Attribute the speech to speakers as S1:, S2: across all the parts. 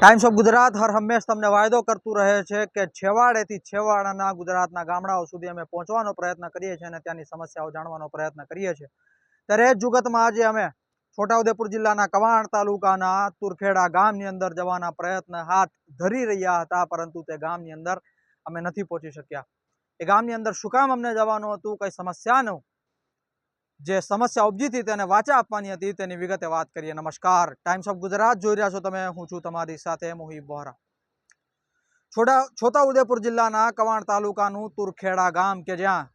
S1: Times of Gujarat હર હંમેશ તમને વાયદો કરતું રહે છે કે છેવાડેથી છેવાડાના ગુજરાતના ગામડાઓ સુધી અમે પહોંચવાનો પ્રયત્ન કરીએ છીએ અને ત્યાંની સમસ્યાઓ જાણવાનો પ્રયત્ન કરીએ છીએ. ત્યારે એ જુગતમાં આજે અમે છોટાઉદેપુર જિલ્લાના કવાણ તાલુકાના તુરખેડા ગામની અંદર જવાના પ્રયત્ન હાથ ધરી રહ્યા હતા, પરંતુ તે ગામની અંદર અમે નથી પહોંચી શક્યા. એ ગામની અંદર શું કામ અમને જવાનું હતું? કઈ સમસ્યાનું જે સમસ્યા ઉપજી હતી તેને વાચા આપવાની હતી, તેની વિગતે વાત કરીએ. નમસ્કાર. ટાઈમ્સ ઓફ ગુજરાત જોઈ રહ્યા છો તમે. હું છું તમારી સાથે મોહિબ બોહરા. છોટા, છોટાઉદેપુર જિલ્લાના કવાણ તાલુકાનું તુરખેડા ગામ કે જ્યાં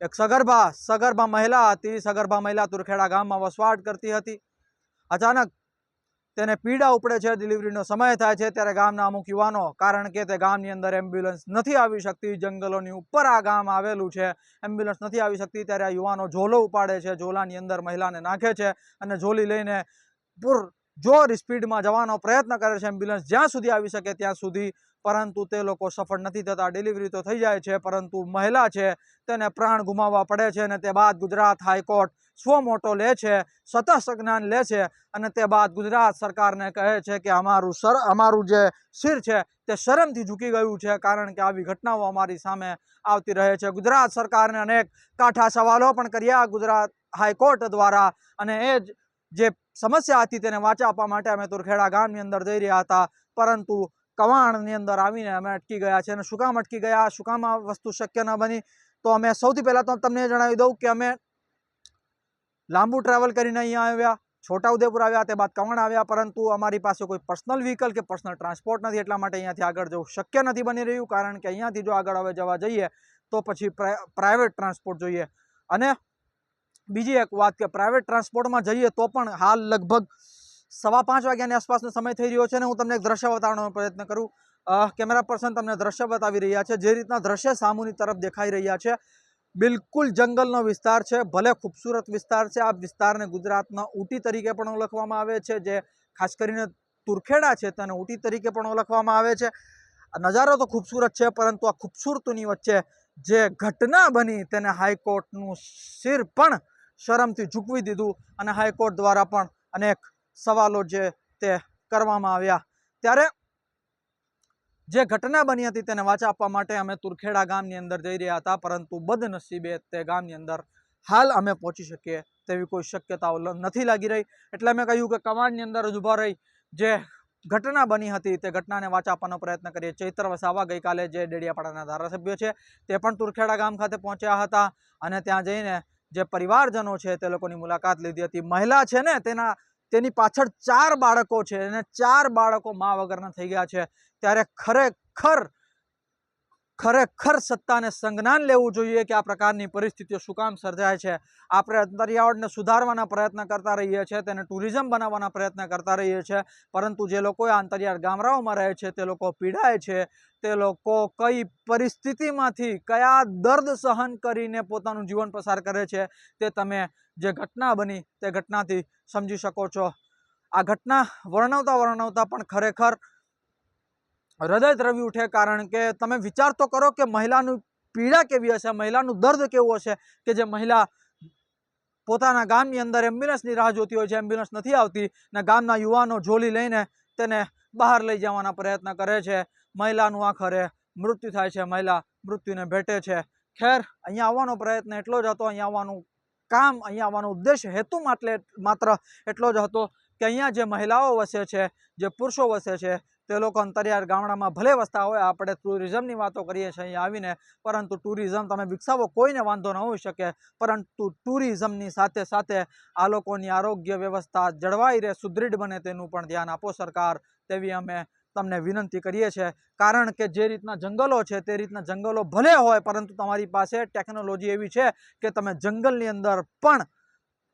S1: એક સગર્ભા સગર્ભા મહિલા હતી. સગર્ભા મહિલા તુરખેડા ગામમાં વસવાટ કરતી હતી. અચાનક તેને પીડા ઉપડે છે ડિલિવરીનો સમય થાય છે, ત્યારે ગામના અમુક યુવાનો, કારણ કે તે ગામની અંદર એમ્બ્યુલન્સ નથી આવી શકતી, જંગલોની ઉપર આ ગામ આવેલું છે એમ્બ્યુલન્સ નથી આવી શકતી, ત્યારે આ યુવાનો ઝોલો ઉપાડે છે, ઝોલાની અંદર મહિલાને નાખે છે અને ઝોલી લઈને પૂર, જોર સ્પીડમાં જવાનો પ્રયત્ન કરે છે એમ્બ્યુલન્સ જ્યાં સુધી આવી શકે ત્યાં સુધી પરંતુ તે લોકો સફળ નથી થતા. ડિલિવરી તો થઈ જાય છે, પરંતુ મહિલા છે, તેને પ્રાણ ગુમાવવા પડે છે અને તે બાદ ગુજરાત હાઈકોર્ટ સ્વ મોટો લે છે, સતત સંજ્ઞાન લે છે અને તે બાદ ગુજરાત સરકારને કહે છે કે અમારું સર, અમારું જે શિર છે તે શરમથી ઝૂકી ગયું છે કારણ કે આવી ઘટનાઓ અમારી સામે આવતી રહે છે. ગુજરાત સરકારને અનેક કાઠા સવાલો પણ કર્યા ગુજરાત હાઈકોર્ટ દ્વારા અને એ જ જે સમસ્યા હતી તેને વાંચા આપવા માટે અમે તુરખેડા ગામની અંદર જઈ રહ્યા હતા. પરંતુ કવાણની અંદર આવીને અમે અટકી ગયા છે અને શું અટકી ગયા? શું આ વસ્તુ શક્ય ન બની? તો અમે સૌથી પહેલાં તો તમને જણાવી દઉં કે અમે લાંબુ ટ્રાવેલ કરીને અહીંયા આવ્યા, છોટાઉદેપુર આવ્યા, તે બાદ કવાણ આવ્યા. પરંતુ અમારી પાસે કોઈ પર્સનલ વ્હીકલ કે પર્સનલ ટ્રાન્સપોર્ટ નથી, એટલા માટે અહીંયાથી આગળ જવું શક્ય નથી બની રહ્યું. કારણ કે અહીંયાથી જો આગળ હવે જવા જઈએ, તો પછી પ્રાઇવેટ ટ્રાન્સપોર્ટ જોઈએ. અને બીજી એક વાત કે પ્રાઇવેટ ટ્રાન્સપોર્ટમાં જઈએ તો પણ હાલ લગભગ સવા પાંચ વાગ્યાની આસપાસનો સમય થઈ રહ્યો છે અને હું તમને એક દ્રશ્ય બતાવવાનો પ્રયત્ન કરું. કેમેરા પર્સન તમને દ્રશ્ય બતાવી રહ્યા છે, જે રીતના દ્રશ્ય સામુની તરફ દેખાઈ રહ્યા છે. બિલકુલ જંગલનો વિસ્તાર છે, ભલે ખૂબસૂરત વિસ્તાર છે, આ વિસ્તારને ગુજરાતના ઊટી તરીકે પણ ઓળખવામાં આવે છે, જે ખાસ કરીને તુરખેડા છે તેને ઊટી તરીકે પણ ઓળખવામાં આવે છે. નજારો તો ખૂબસૂરત છે, પરંતુ આ ખૂબસૂરતની વચ્ચે જે ઘટના બની તેને હાઈકોર્ટનું શિર પણ શરમથી ઝૂકવી દીધું અને હાઈકોર્ટ દ્વારા પણ અનેક સવાલો જે તે કરવામાં આવ્યા. ત્યારે જે ઘટના બની હતી તેને વાચા આપવા માટે અમે તુરખેડા ગામની અંદર જઈ રહ્યા હતા, પરંતુ બદનસીબે તે ગામની અંદર હાલ અમે પહોંચી શકીએ તેવી કોઈ શક્યતાઓ નથી લાગી રહી. એટલે અમે કહ્યું કે કમાન્ડની અંદર જ ઊભા રહી. જે ઘટના બની હતી તે ઘટનાને વાચા આપવાનો પ્રયત્ન કરીએ. ચૈત્ર વસાવા ગઈકાલે જે ડેડિયાપાડાના ધારાસભ્યો છે, તે પણ તુરખેડા ગામ ખાતે પહોંચ્યા હતા અને ત્યાં જઈને જે પરિવારજનો છે તે લોકોની મુલાકાત લીધી હતી. મહિલા છે ને, તેના તેની પાછળ ચાર બાળકો છે અને ચાર બાળકો મા વગરના થઈ ગયા છે. ત્યારે ખરેખર ખરેખર સત્તાને સંજ્ઞાન લેવું જોઈએ કે આ પ્રકારની પરિસ્થિતિઓ શું કામ સર્જાય છે? આપણે અંતરિયાળને સુધારવાના પ્રયત્ન કરતા રહીએ છીએ, તેને ટુરિઝમ બનાવવાના પ્રયત્ન કરતા રહીએ છીએ, પરંતુ જે લોકો અંતરિયાળ ગામડાઓમાં રહે છે, તે લોકો પીડાય છે, તે લોકો કઈ પરિસ્થિતિમાંથી કયા દર્દ સહન કરીને પોતાનું જીવન પસાર કરે છે, તે તમે જે ઘટના બની તે ઘટનાથી સમજી શકો છો. આ ઘટના વર્ણવતા વર્ણવતા પણ ખરેખર હૃદય દ્રવી ઉઠે કારણ કે તમે વિચાર તો કરો કે મહિલાનું પીડા કેવી હશે, મહિલાનું દર્દ કેવું હશે કે જે મહિલા પોતાના ગામની અંદર એમ્બ્યુલન્સની રાહ જોતી હોય છે, એમ્બ્યુલન્સ નથી આવતી ને ગામના યુવાનો જોલી લઈને તેને બહાર લઈ જવાના પ્રયત્ન કરે છે. મહિલાનું આખરે મૃત્યુ થાય છે, મહિલા મૃત્યુને ભેટે છે. ખેર, અહીંયા આવવાનો પ્રયત્ન એટલો જ હતો, અહીંયા આવવાનું કામ, અહીંયા આવવાનો ઉદ્દેશ હેતુ માટે માત્ર એટલો જ હતો કે અહીંયા જે મહિલાઓ વસે છે, જે પુરુષો વસે છે તે લોકો અંતરિયાળ ગામડામાં ભલે વસતા હોય, આપણે ટુરિઝમની વાતો કરીએ છીએ અહીંયા આવીને, પરંતુ ટુરિઝમ તમે વિકસાવો કોઈને વાંધો ન હોઈ શકે. પરંતુ ટુરિઝમની સાથે સાથે આ લોકોની આરોગ્ય વ્યવસ્થા જળવાઈ રહે, સુદૃઢ બને તેનું પણ ધ્યાન આપો સરકાર. તેવી અમે તમને વિનંતી કરીએ છીએ. કારણ કે જે રીતના જંગલો છે, તે રીતના જંગલો ભલે હોય, પરંતુ તમારી પાસે ટેકનોલોજી એવી છે કે તમે જંગલની અંદર પણ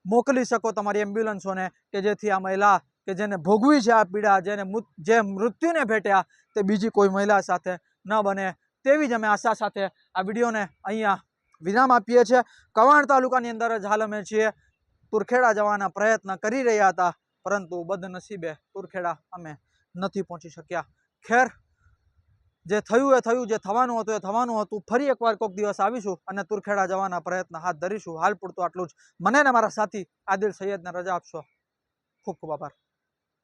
S1: મોકલી શકો તમારી એમ્બ્યુલન્સોને કે જેથી આ મહિલા કે જેને ભોગવી છે આ પીડા, જેને જે મૃત્યુને ભેટ્યા તે બીજી કોઈ મહિલા સાથે ન બને. તેવી જ અમે આશા સાથે આ વિડીયોને અહીંયા વિરામ આપીએ છીએ. કવાણ તાલુકાની અંદર જ હાલ અમે છીએ. તુરખેડા જવાના પ્રયત્ન કરી રહ્યા હતા, પરંતુ બદનસીબે તુરખેડા અમે નથી પહોંચી શક્યા. ખેર, જે થયું એ થયું, જે થવાનું હતું એ થવાનું હતું. ફરી એકવાર કોઈક દિવસ આવીશું અને તુરખેડા જવાના પ્રયત્ન હાથ ધરીશું. હાલ પૂરતું આટલું જ. મને ને મારા સાથી આદિલ સૈયદને રજા આપશો. ખૂબ ખૂબ આભાર.